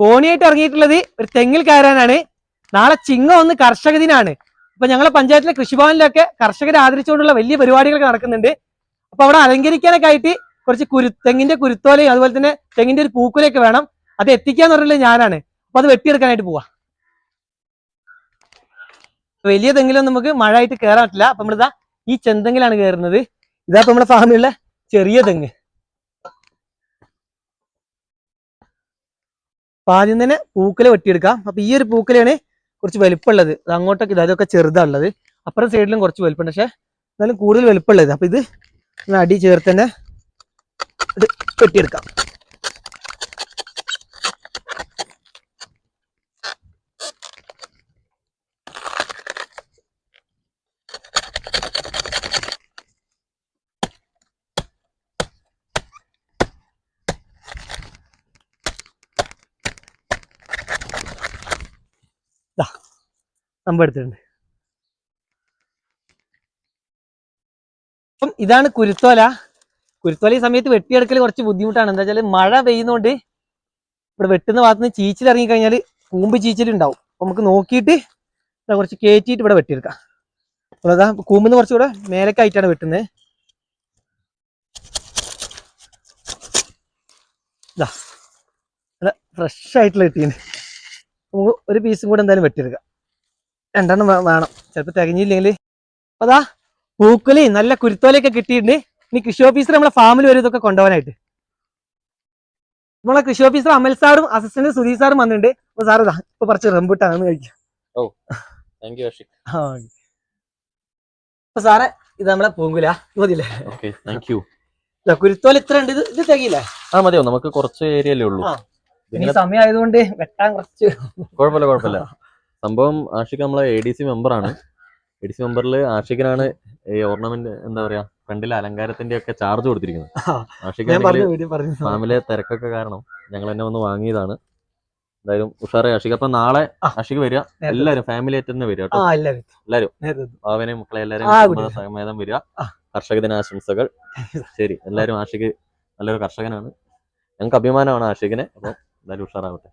കോണിയായിട്ട് ഇറങ്ങിയിട്ടുള്ളത് ഒരു തെങ്ങിൽ കയറാനാണ് നാളെ ചിങ്ങ ഒന്ന് കർഷക ദിനാണ്. അപ്പൊ ഞങ്ങളെ പഞ്ചായത്തിലെ കൃഷിഭവനിലൊക്കെ കർഷകരെ ആദരിച്ചുകൊണ്ടുള്ള വലിയ പരിപാടികളൊക്കെ നടക്കുന്നുണ്ട്. അപ്പൊ അവിടെ അലങ്കരിക്കാനൊക്കെ ആയിട്ട് കുറച്ച് കുരു തെങ്ങിന്റെ കുരുത്തോലയും അതുപോലെ തന്നെ തെങ്ങിന്റെ ഒരു പൂക്കുലയൊക്കെ വേണം. അത് എത്തിക്കാന്ന് പറയുന്നത് ഞാനാണ്. അപ്പൊ അത് വെട്ടിയെടുക്കാനായിട്ട് പോവാ. വലിയ തെങ്ങിലൊന്നും നമുക്ക് മഴ ആയിട്ട് കയറാൻ പറ്റില്ല. അപ്പൊ നമ്മളിതാ ഈ ചെന്തെങ്ങിലാണ് കയറുന്നത് ഇതാ നമ്മുടെ ഫാമിലുള്ള ചെറിയ തെങ്ങ്. ആദ്യം തന്നെ പൂക്കല വെട്ടിയെടുക്കാം അപ്പൊ ഈ ഒരു പൂക്കലയാണ് കുറച്ച് വലിപ്പമുള്ളത്. അത് അങ്ങോട്ടൊക്കെ അതൊക്കെ ചെറുതാണുള്ളത്. അപ്പുറം സൈഡിലും കുറച്ച് വലുപ്പമുണ്ട് പക്ഷെ എന്നാലും കൂടുതൽ വലുപ്പമുള്ളത്. അപ്പൊ ഇത് അടി ചേർത്ത് തന്നെ ഇത് വെട്ടിയെടുക്കാം. നമ്മൾ എടുത്തിട്ടുണ്ട്. അപ്പം ഇതാണ് കുരുത്തോല. കുരുത്തോല ഈ സമയത്ത് വെട്ടിയെടുക്കൽ കുറച്ച് ബുദ്ധിമുട്ടാണ്. എന്താ വെച്ചാൽ മഴ പെയ്യുന്നോണ്ട് ഇവിടെ വെട്ടുന്ന ഭാഗത്ത് നിന്ന് ചീച്ചിൽ ഇറങ്ങിക്കഴിഞ്ഞാൽ കൂമ്പ് ചീച്ചിൽ ഉണ്ടാവും അപ്പം നമുക്ക് നോക്കിയിട്ട് കുറച്ച് കയറ്റിയിട്ട് ഇവിടെ വെട്ടിയെടുക്കാം. അപ്പോൾ അതാ കൂമ്പെന്ന് കുറച്ചുകൂടെ മേലേക്കായിട്ടാണ് വെട്ടുന്നത്. ഇതാ. ഫ്രഷ് ആയിട്ടുള്ള കിട്ടിയത് നമുക്ക് ഒരു പീസും കൂടെ എന്തായാലും വെട്ടിയെടുക്കാം. രണ്ടെണ്ണം വേണം. ചിലപ്പോൾ തികഞ്ഞില്ലെങ്കിൽ അപ്പൊ അതാ പൂക്കുലി നല്ല കുരുത്തോലയൊക്കെ കിട്ടിയിട്ടുണ്ട്. ഇനി കൃഷി ഓഫീസർ നമ്മളെ ഫാമിൽ വരും ഇതൊക്കെ കൊണ്ടുപോകാനായിട്ട്. നമ്മളെ കൃഷി ഓഫീസർ അമൽ സാറും അസിസ്റ്റന്റ് സുധീർ സാറും വന്നിട്ടുണ്ട്. അപ്പൊ സാർ ഇതാ ഇപ്പൊ കുറച്ച് റംബുട്ടാണ് കഴിക്കാം. താങ്ക് യു അഷിക് ആ, okay. അപ്പൊ സാറേ ഇത് നമ്മളെ പൂങ്കുല. മതിയില്ലേ? ഓക്കെ താങ്ക് യു ഇതാ, കുരുത്തോല ഇത്ര ഉണ്ട്. ഇത് ഇത് തികയില്ലേ? ആ മതിയോ? നമുക്ക് കുറച്ച് ഏരിയ അല്ലേ ഉള്ളൂ സമയം സമയമായതുകൊണ്ട് വെട്ടാൻ കുറച്ച്. കുഴപ്പമില്ല കുഴപ്പമില്ല. സംഭവം ആഷിക് നമ്മളെ എ ഡി സി മെമ്പറാണ് എ ഡി സി മെമ്പറിൽ ആഷിഖിനാണ് ഈ ഓർണമെന്റ് എന്താ പറയാ ഫ്രണ്ടിലെ അലങ്കാരത്തിന്റെ ഒക്കെ ചാർജ് കൊടുത്തിരിക്കുന്നത്. ആ, ആഷിക് പറഞ്ഞു വീട്ടിൽ പറഞ്ഞു ഫാമിലെ തിരക്കൊക്കെ കാരണം ഞങ്ങൾ എന്നെ വന്ന് വാങ്ങിയതാണ്. എന്തായാലും ഉഷാറെ ആഷിക് അപ്പൊ നാളെ ആ. ആഷിക് വരിക. എല്ലാരും ഫാമിലി ആയിട്ട് തന്നെ വരിക എല്ലാരും ഭാവനെയും മക്കളെ എല്ലാരും. സമേതം വരിക. കർഷക ദിനാശംസകൾ. ശരി എല്ലാരും ആഷിക് നല്ലൊരു കർഷകനാണ്. ഞങ്ങൾക്ക് അഭിമാനമാണ് ആഷിഖിനെ അപ്പം എന്തായാലും ഉഷാറാവട്ടെ.